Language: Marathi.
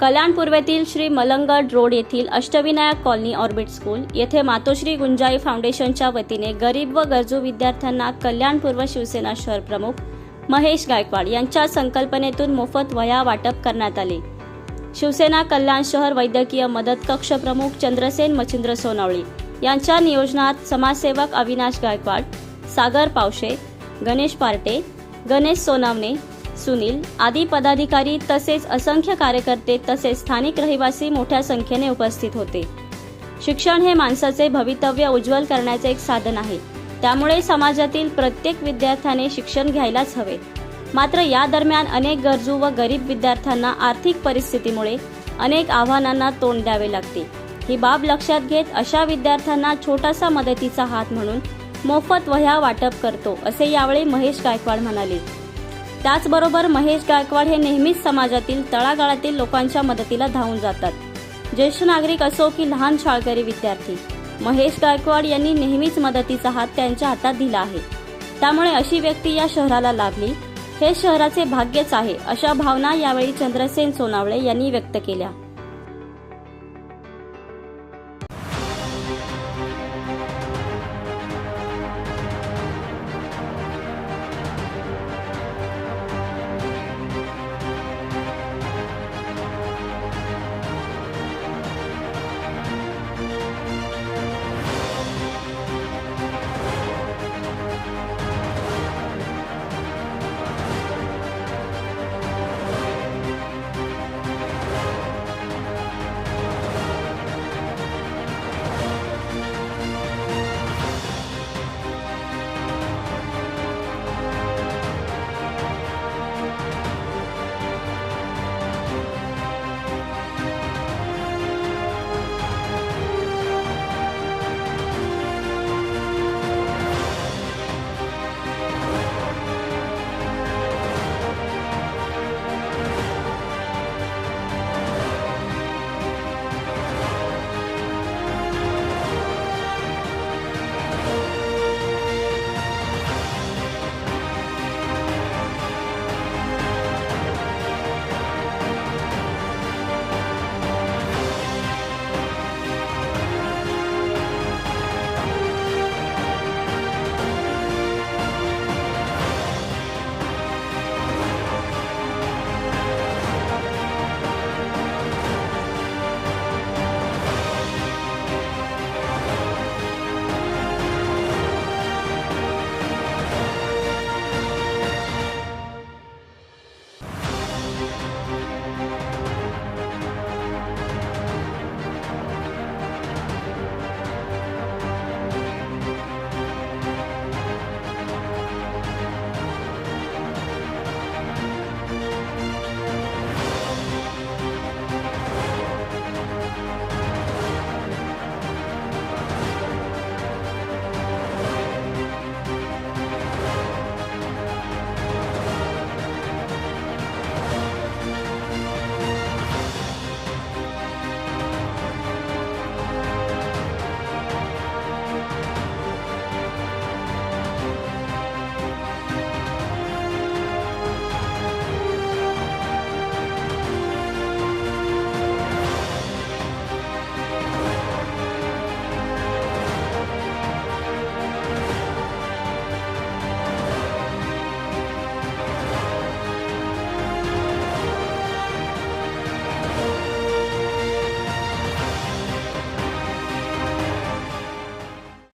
कल्याण पूर्वेतील श्री मलंगड रोड येथील अष्टविनायक कॉलनी ऑर्बिट स्कूल येथे मातोश्री गुंजाई फाउंडेशनच्या वतीने गरीब व गरजू विद्यार्थ्यांना कल्याण पूर्व शिवसेना शहर प्रमुख महेश गायकवाड यांच्या संकल्पनेतून मोफत वह्या वाटप करण्यात आले. शिवसेना कल्याण शहर वैद्यकीय मदत कक्ष प्रमुख चंद्रसेन मच्छिंद्र सोनवळे यांच्या नियोजनात समाजसेवक अविनाश गायकवाड सागर पावशे गणेश पार्टे गणेश सोनावणे सुनील आदी पदाधिकारी तसेच असंख्य कार्यकर्ते तसेच स्थानिक रहिवासी मोठ्या संख्येने उपस्थित होते. शिक्षण हे माणसाचे भवितव्य उज्ज्वल करण्याचे एक साधन आहे. त्यामुळे समाजातील प्रत्येक विद्यार्थ्याने शिक्षण घ्यायलाच हवे. मात्र या दरम्यान अनेक गरजू व गरीब विद्यार्थ्यांना आर्थिक परिस्थितीमुळे अनेक आव्हानांना तोंड द्यावे लागते. ही बाब लक्षात घेत अशा विद्यार्थ्यांना छोटासा मदतीचा हात म्हणून मोफत वह्या वाटप करतो असे यावेळी महेश गायकवाड म्हणाले. त्याचबरोबर महेश गायकवाड हे नेहमीच समाजातील तळागाळातील लोकांच्या मदतीला धावून जातात. ज्येष्ठ नागरिक असो की लहान शाळकरी विद्यार्थी महेश गायकवाड यांनी नेहमीच मदतीचा हात त्यांच्या हातात दिला आहे. त्यामुळे अशी व्यक्ती या शहराला लाभली. हे शहराचे भाग्यच आहे अशा भावना यावेळी चंद्रसेन सोनावळे यांनी व्यक्त केल्या.